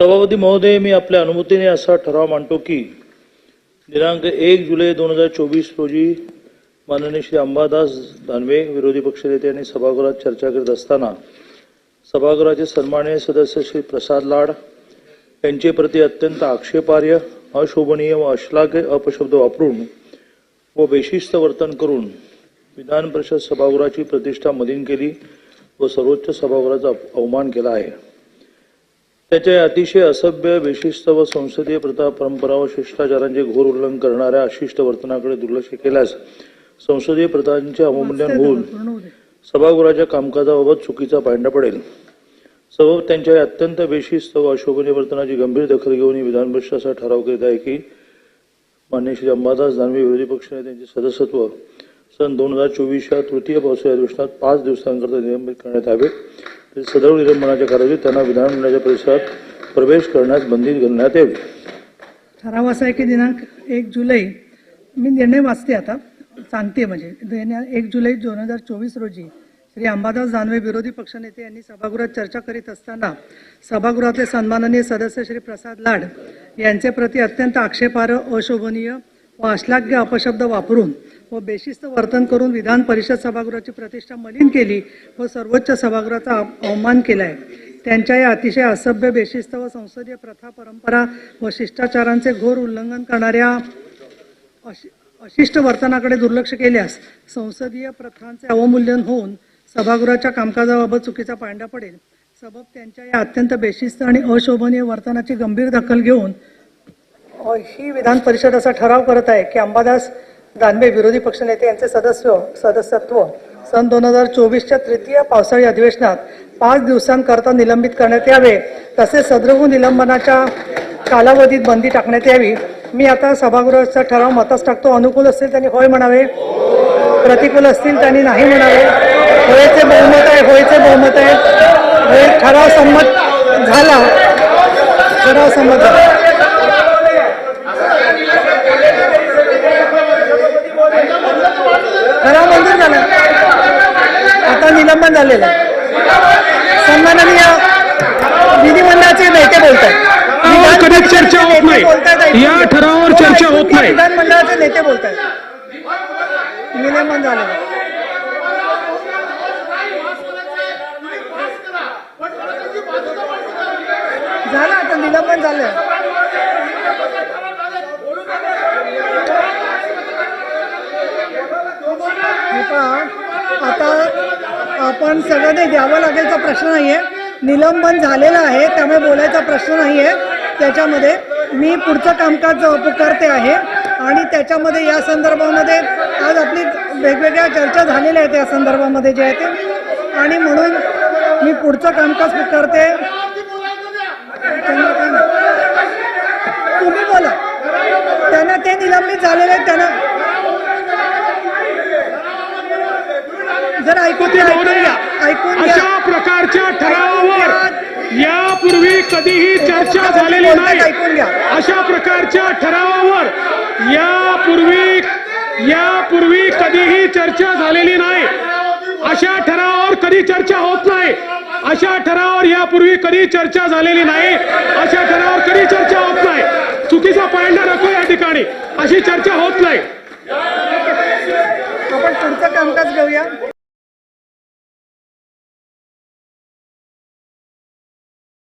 सभापती महोदय मी आपल्या अनुमतीने असा ठराव मांडतो की दिनांक एक जुलै दोन हजार चोवीस रोजी माननीय श्री अंबादास दानवे विरोधी पक्षनेते आणि सभागृहात चर्चा करत असताना सभागृहाचे सन्माननीय सदस्य श्री प्रसाद लाड यांचे प्रति अत्यंत आक्षेपार्ह अशोभनीय व अश्लाघ्य अपशब्द वापरून व बेशिस्त वर्तन करून विधान परिषद सभागृहाची प्रतिष्ठा मलिन केली व सर्वोच्च सभागृहाचा अवमान केला आहे. त्याच्या या अतिशय असभ्य बेशिस्त व संसदीय प्रथा परंपरा व शिष्टाचारांचे घोर उल्लंघन करणाऱ्या अशिष्ट वर्तनाकडे दुर्लक्ष केल्यास संसदीय प्रथांचे अवमूल्यन होऊन सभागृहाच्या कामकाजाबाबत चुकीचा पायंडा पडेल. सबब त्यांच्या अत्यंत बेशिस्त व अशोभनीय वर्तनाची गंभीर दखल घेऊन ही विधान परिषद असा ठराव करीत आहे की मान्य श्री अंबादास दानवे विरोधी पक्षनेत्यांचे सदस्यत्व सन दोन हजार चोवीसच्या तृतीय पावसाळी अधिवेशनात पाच दिवसांकरता निलंबित करण्यात यावे. तरी सदर विलंबनाच्या कारणात त्यांना विधानमंडळाच्या परिसरात प्रवेश करण्यास बंदी घालण्यात यावी. ठराव असा आहे की दिनांक एक जुलै मी निर्णय वाचते आता सांगते म्हणजे. एक जुलै दोन हजार चोवीस रोजी श्री अंबादास दानवे विरोधी पक्षनेते यांनी सभागृहात चर्चा करीत असताना सभागृहातले सन्माननीय सदस्य श्री प्रसाद लाड यांचे प्रति अत्यंत आक्षेपार्ह अशोभनीय व अश्लाघ्य अपशब्द वापरून व बेशिस्त वर्तन करून विधान परिषद सभागृहाची प्रतिष्ठा मलिन केली व सर्वोच्च सभागृहाचा अवमान केला आहे त्यांच्या या अतिशय असभ्य बेशिस्त व संसदीय प्रथा परंपरा व शिष्टाचारांचे घोर उल्लंघन करणाऱ्या अशि- अशिष्ट वर्तनाकडे दुर्लक्ष केल्यास संसदीय प्रथांचे अवमूल्यन होऊन सभागृहाच्या कामकाजाबाबत चुकीचा पांडा पडेल. सबब त्यांच्या या अत्यंत बेशिस्त आणि अशोभनीय वर्तनाची गंभीर दखल घेऊन ही विधान परिषद असा ठराव करत आहे की अंबादास दानवे विरोधी पक्षनेते यांचे सदस्य सदस्यत्व सन दोन हजार चोवीसच्या तृतीय पावसाळी अधिवेशनात पाच दिवसांकरता निलंबित करण्यात यावे तसेच सदृह निलंबनाच्या कालावधीत बंदी टाकण्यात यावी. मी आता सभागृहाचा ठराव मतास टाकतो. अनुकूल असतील त्यांनी होय म्हणावे. प्रतिकूल असतील त्यांनी नाही म्हणावे. होयचे बहुमत आहे होयचे बहुमत आहे. ठराव संमत झाला. ठराव संमत झाला ठराव मंजूर झाला आता निलंबन झालेलं आहे सन्माननीय विधिमंडळाचे नेते बोलतात ठरावावर कधी चर्चा होत नाही. या ठरावावर चर्चा होत नाही. विधानमंडळाचे नेते बोलतात निलंबन झालेलं आहे. झालं आता निलंबन झालं हे पहा, आता सगळं सगळ्यांनी द्यावं लागेलचा प्रश्न नाही आहे निलंबन झालेलं आहे त्यामुळे बोलायचा प्रश्न नाही आहे त्याच्यामध्ये मी पुढचं कामकाज पुकारते आहे आणि त्याच्यामध्ये या संदर्भामध्ये आज आपली वेगवेगळ्या चर्चा झालेल्या आहेत या संदर्भामध्ये जे आहे ते. आणि म्हणून मी पुढचं कामकाज पुकारते तुम्ही बोला. त्यांना ते निलंबित झालेले आहेत त्यांना ऐकून घ्या ऐकून अशा प्रकारच्या ठरावावर यापूर्वी कधीही चर्चा झालेली नाही. ऐकून घ्या. अशा प्रकारच्या ठरावावर यापूर्वी यापूर्वी कधीही चर्चा झालेली नाही. अशा ठरावावर कधी चर्चा होत नाही. अशा ठरावावर यापूर्वी कधी चर्चा झालेली नाही. अशा ठरावावर कधी चर्चा होत नाही. चुकीचा पायंडा नको या ठिकाणी. अशी चर्चा होत नाही.